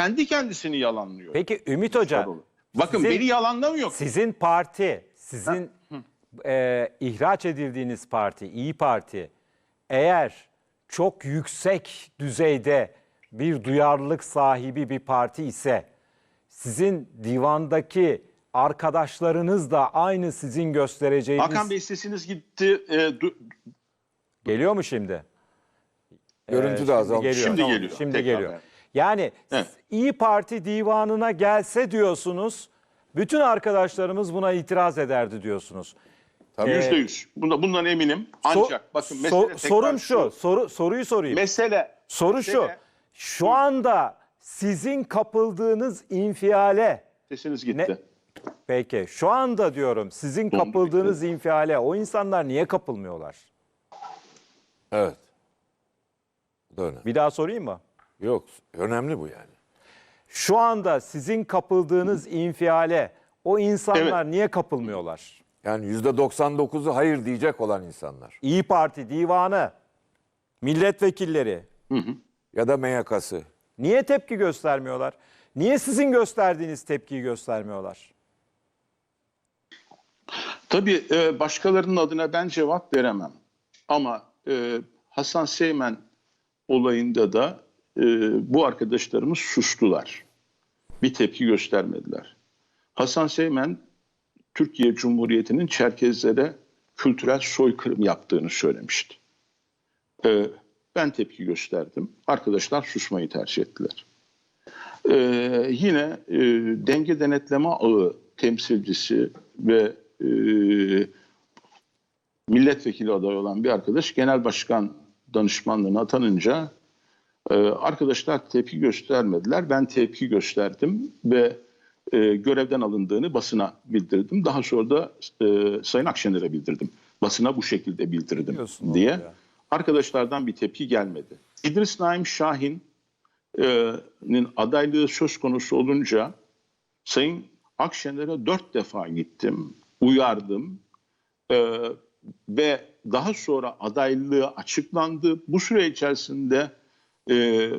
kendi kendisini yalanlıyor. Peki Ümit Hoca, Kılıçdaroğlu. Bakın sizin- beni yalanlamıyor. sizin parti, sizin e, ihraç edildiğiniz parti, İyi Parti eğer çok yüksek düzeyde bir duyarlılık sahibi bir parti ise sizin divandaki arkadaşlarınız da aynı sizin göstereceğiniz Hakan Bey sesiniz gitti. E, du- geliyor mu şimdi? Görüntü Ee, de azaldı. geliyor. Şimdi Tamam, geliyor. Şimdi Tekrar geliyor. Yani Evet. İyi Parti divanına gelse diyorsunuz, bütün arkadaşlarımız buna itiraz ederdi diyorsunuz. Tabii. Yüzde yüz. Bunda, bundan eminim. So- Ancak bakın so- mesele tekrar sorum şu, soru soruyu sorayım. Mesele Soru şu. mesele- Şu anda sizin kapıldığınız infiale Sesiniz gitti. Ne- peki şu anda diyorum sizin Dondu kapıldığınız infiale o insanlar niye kapılmıyorlar? Evet. Önemli. Bir daha sorayım mı? Yok. Önemli bu yani. Şu anda sizin kapıldığınız infiale o insanlar niye kapılmıyorlar? Yani yüzde 99'u hayır diyecek olan insanlar. İyi Parti divanı, milletvekilleri Ya da MYK'sı. niye tepki göstermiyorlar? Niye sizin gösterdiğiniz tepkiyi göstermiyorlar? Tabii e, başkalarının adına ben cevap veremem. Ama e, Hasan Seymen olayında da e, bu arkadaşlarımız sustular. Bir tepki göstermediler. Hasan Seymen Türkiye Cumhuriyeti'nin Çerkezlere kültürel soykırım yaptığını söylemişti. E, ben tepki gösterdim. Arkadaşlar susmayı tercih ettiler. E, yine e, denge denetleme ağı temsilcisi ve e, milletvekili adayı olan bir arkadaş genel başkan danışmanlığına atanınca e, arkadaşlar tepki göstermediler. Ben tepki gösterdim ve e, görevden alındığını basına bildirdim. Daha sonra da e, Sayın Akşener'e bildirdim. Basına bu şekilde bildirdim Biliyorsun diye. ya. Arkadaşlardan bir tepki gelmedi. İdris Naim Şahin'in adaylığı söz konusu olunca Sayın Akşener'e dört defa gittim, uyardım Ee, ve daha sonra adaylığı açıklandı. Bu süre içerisinde e,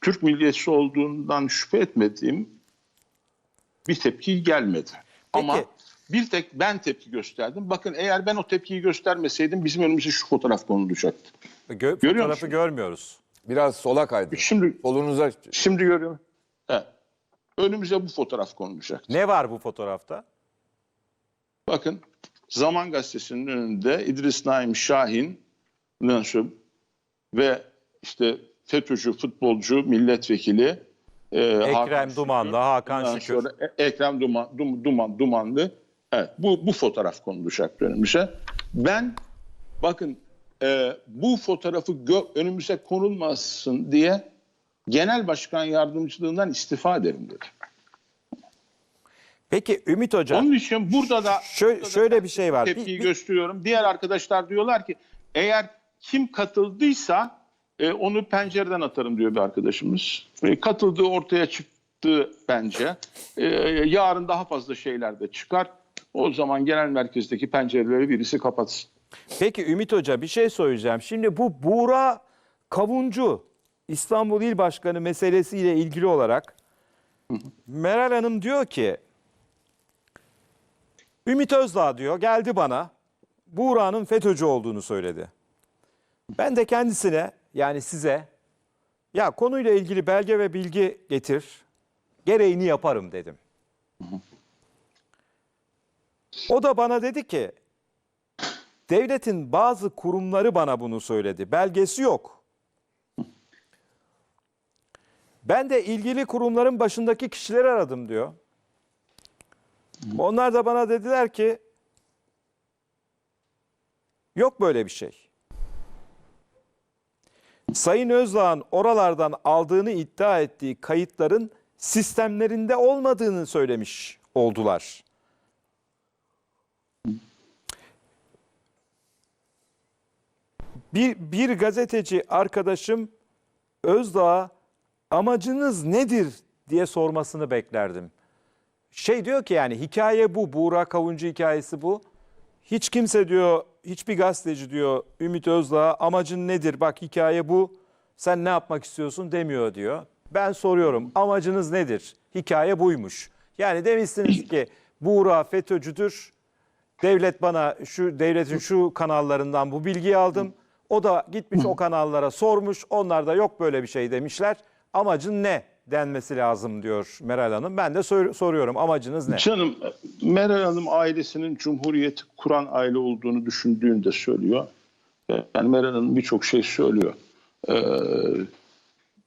Türk milliyetçisi olduğundan şüphe etmediğim bir tepki gelmedi. Ama bir tek ben tepki gösterdim. Bakın eğer ben o tepkiyi göstermeseydim bizim önümüze şu fotoğraf konulacaktı. Gö- Görüyor fotoğrafı musun? görmüyoruz. Biraz sola kaydı. Şimdi Solunuza şimdi görüyorum. Evet. Önümüze bu fotoğraf konulacak. Ne var bu fotoğrafta? Bakın Zaman Gazetesi'nin önünde İdris Naim Şahin ve işte FETÖ'cü futbolcu milletvekili e, Ekrem Şükür. Dumanlı, Hakan Şükür. sonra E- Ekrem Duman, Dum- Duman, Dumanlı. Evet, bu, bu fotoğraf konulacak önümüze. Ben bakın e, bu fotoğrafı gö- önümüze konulmasın diye genel başkan yardımcılığından istifa ederim dedi. Peki Ümit Hoca, Onun için burada da Şöyle- burada da şöyle ben bir şey var. Tepkiyi Bir- bir- gösteriyorum. Diğer arkadaşlar diyorlar ki eğer kim katıldıysa e, onu pencereden atarım diyor bir arkadaşımız. E, katıldığı ortaya çıktı bence. E, yarın daha fazla şeyler de çıkar. O zaman genel merkezdeki pencereleri birisi kapatsın. peki Ümit Hoca bir şey söyleyeceğim. Şimdi bu Buğra Kavuncu İstanbul İl Başkanı meselesiyle ilgili olarak Meral Hanım diyor ki Ümit Özdağ diyor geldi bana Buğra'nın FETÖ'cü olduğunu söyledi. Ben de kendisine yani size ya konuyla ilgili belge ve bilgi getir gereğini yaparım dedim. O da bana dedi ki devletin bazı kurumları bana bunu söyledi. Belgesi yok. Ben de ilgili kurumların başındaki kişileri aradım diyor. Onlar da bana dediler ki yok böyle bir şey. Sayın Özdağ'ın oralardan aldığını iddia ettiği kayıtların sistemlerinde olmadığını söylemiş oldular. Bir, bir gazeteci arkadaşım Özdağ'a amacınız nedir diye sormasını beklerdim. Şey diyor ki yani hikaye bu, Buğra Kavuncu hikayesi bu. Hiç kimse diyor, hiçbir gazeteci diyor Ümit Özdağ amacın nedir bak hikaye bu, sen ne yapmak istiyorsun demiyor diyor. ben soruyorum amacınız nedir? Hikaye buymuş. Yani demişsiniz ki Buğra FETÖ'cüdür. Devlet bana şu devletin şu kanallarından bu bilgiyi aldım. O da gitmiş o kanallara sormuş. Onlar da yok böyle bir şey demişler. Amacın ne denmesi lazım diyor Meral Hanım. Ben de sor- soruyorum amacınız ne? Canım Meral Hanım ailesinin Cumhuriyeti kuran aile olduğunu düşündüğünü de söylüyor. Yani Meral Hanım birçok şey söylüyor. Ee,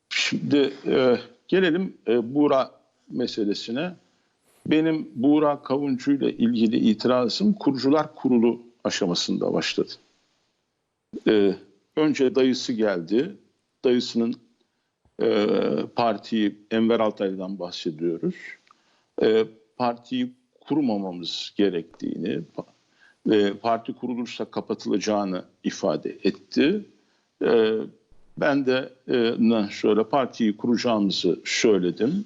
şimdi e, gelelim e, Buğra meselesine. Benim Buğra Kavuncu ile ilgili itirazım kurucular kurulu aşamasında başladı. Ee, önce dayısı geldi. Dayısının e, partiyi Enver Altaylı'dan bahsediyoruz e, partiyi kurmamamız gerektiğini ve parti kurulursa kapatılacağını ifade etti. E, ben de e, şöyle partiyi kuracağımızı söyledim.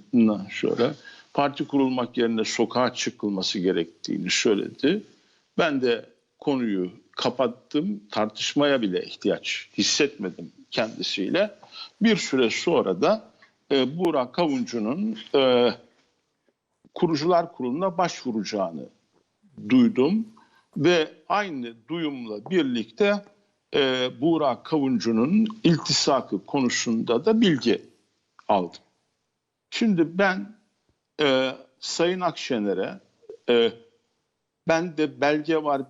Şöyle parti kurulmak yerine sokağa çıkılması gerektiğini söyledi. Ben de konuyu kapattım. Tartışmaya bile ihtiyaç hissetmedim kendisiyle. Bir süre sonra da e, Burak Kavuncu'nun e, kurucular kuruluna başvuracağını duydum ve aynı duyumla birlikte e, Buğra Kavuncu'nun iltisakı konusunda da bilgi aldım. Şimdi ben e, Sayın Akşener'e e, ben de belge var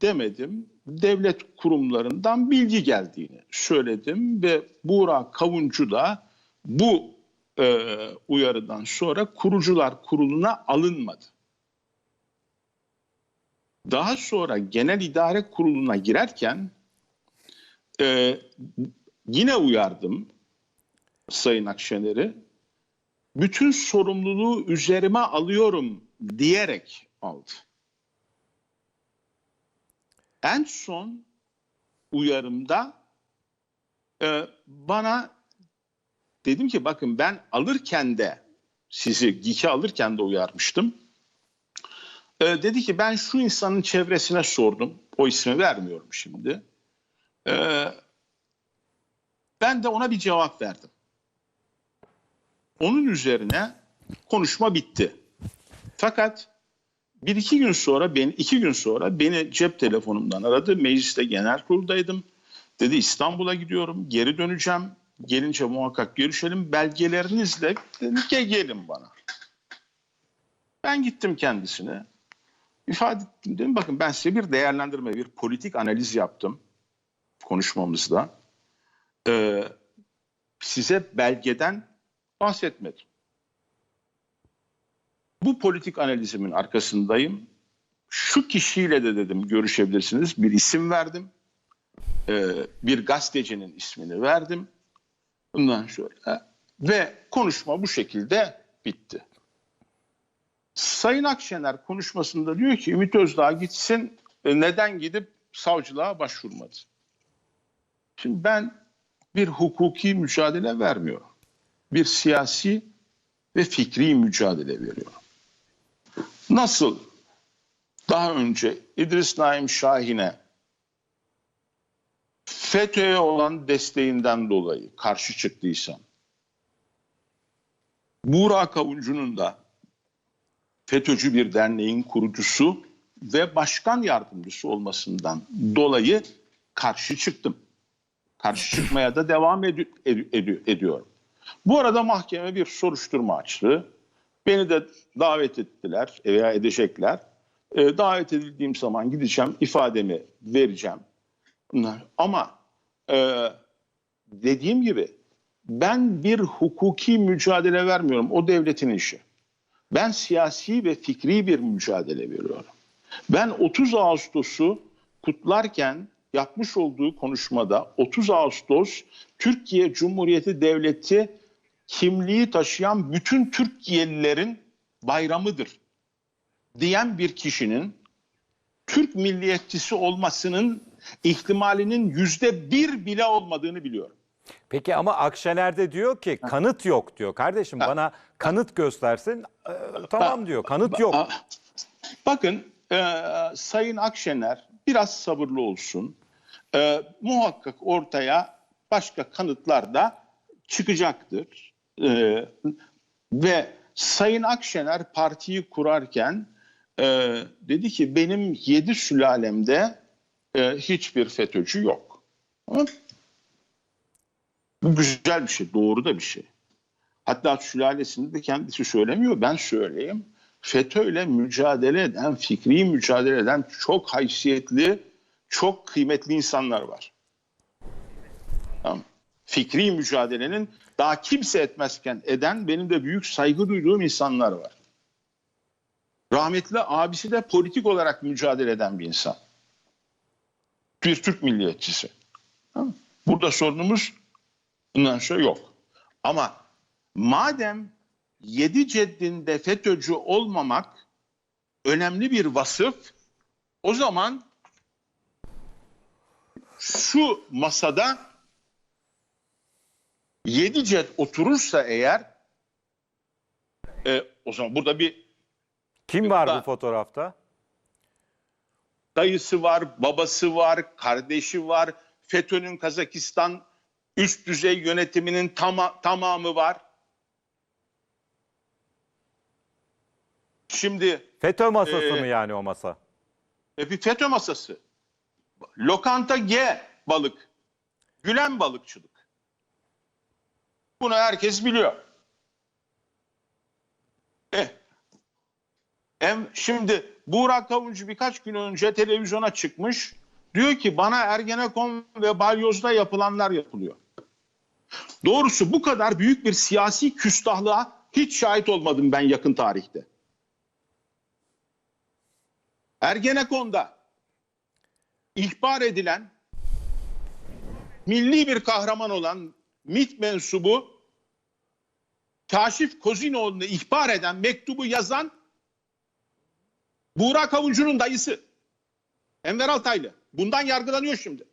demedim. Devlet kurumlarından bilgi geldiğini söyledim ve Buğra Kavuncu da bu e, uyarıdan sonra kurucular kuruluna alınmadı. Daha sonra genel idare kuruluna girerken e, yine uyardım Sayın Akşener'i. Bütün sorumluluğu üzerime alıyorum diyerek aldı. En son uyarımda e, bana dedim ki bakın ben alırken de sizi GİK'e alırken de uyarmıştım. Ee, dedi ki ben şu insanın çevresine sordum. O ismi vermiyorum şimdi. Ee, ben de ona bir cevap verdim. Onun üzerine konuşma bitti. Fakat bir iki gün sonra beni iki gün sonra beni cep telefonumdan aradı. Mecliste genel kuruldaydım. Dedi İstanbul'a gidiyorum. Geri döneceğim. Gelince muhakkak görüşelim. Belgelerinizle dedim ki gelin bana. Ben gittim kendisine. İfade ettim dedim bakın ben size bir değerlendirme, bir politik analiz yaptım konuşmamızda. Ee, size belgeden bahsetmedim. Bu politik analizimin arkasındayım. Şu kişiyle de dedim görüşebilirsiniz. Bir isim verdim. Ee, bir gazetecinin ismini verdim. Bundan şöyle. Ve konuşma bu şekilde bitti. Sayın Akşener konuşmasında diyor ki Ümit Özdağ gitsin e, neden gidip savcılığa başvurmadı? Şimdi ben bir hukuki mücadele vermiyorum. Bir siyasi ve fikri mücadele veriyorum. Nasıl daha önce İdris Naim Şahin'e FETÖ'ye olan desteğinden dolayı karşı çıktıysam, Buğra Kavuncu'nun da FETÖ'cü bir derneğin kurucusu ve başkan yardımcısı olmasından dolayı karşı çıktım. Karşı çıkmaya da devam edi- edi- edi- ediyorum. Bu arada mahkeme bir soruşturma açtı. Beni de davet ettiler veya edecekler. Ee, davet edildiğim zaman gideceğim, ifademi vereceğim. Ama e, dediğim gibi ben bir hukuki mücadele vermiyorum. O devletin işi. Ben siyasi ve fikri bir mücadele veriyorum. Ben 30 Ağustos'u kutlarken yapmış olduğu konuşmada 30 Ağustos Türkiye Cumhuriyeti Devleti kimliği taşıyan bütün Türkiye'lilerin bayramıdır diyen bir kişinin Türk milliyetçisi olmasının ihtimalinin yüzde bir bile olmadığını biliyorum. Peki ama Akşener de diyor ki kanıt yok diyor. Kardeşim bana kanıt göstersin. Ee, tamam diyor. Kanıt yok. Bakın e, Sayın Akşener biraz sabırlı olsun. E, muhakkak ortaya başka kanıtlar da çıkacaktır. Ee, ve Sayın Akşener partiyi kurarken e, dedi ki benim yedi sülalemde e, hiçbir FETÖ'cü yok. Bu güzel bir şey, doğru da bir şey. Hatta sülalesinde de kendisi söylemiyor, ben söyleyeyim. FETÖ'yle mücadele eden, fikri mücadele eden çok haysiyetli, çok kıymetli insanlar var. Tamam. Fikri mücadelenin daha kimse etmezken eden benim de büyük saygı duyduğum insanlar var. Rahmetli abisi de politik olarak mücadele eden bir insan. Bir Türk milliyetçisi. Burada sorunumuz bundan sonra yok. Ama madem yedi ceddinde FETÖ'cü olmamak önemli bir vasıf, o zaman şu masada yedi ced oturursa eğer e, o zaman burada bir Kim var bu fotoğrafta? dayısı var, babası var, kardeşi var. FETÖ'nün Kazakistan üst düzey yönetiminin tama- tamamı var. Şimdi FETÖ masası Ee, mı yani o masa? e, bir FETÖ masası. Lokanta G balık. Gülen balıkçılık. Bunu herkes biliyor. Eh. Em, şimdi Buğra Kavuncu birkaç gün önce televizyona çıkmış. Diyor ki bana Ergenekon ve Balyoz'da yapılanlar yapılıyor. Doğrusu bu kadar büyük bir siyasi küstahlığa hiç şahit olmadım ben yakın tarihte. Ergenekon'da ihbar edilen milli bir kahraman olan MİT mensubu Kaşif Kozinoğlu'nu ihbar eden mektubu yazan Buğra Kavuncu'nun dayısı Enver Altaylı. Bundan yargılanıyor şimdi.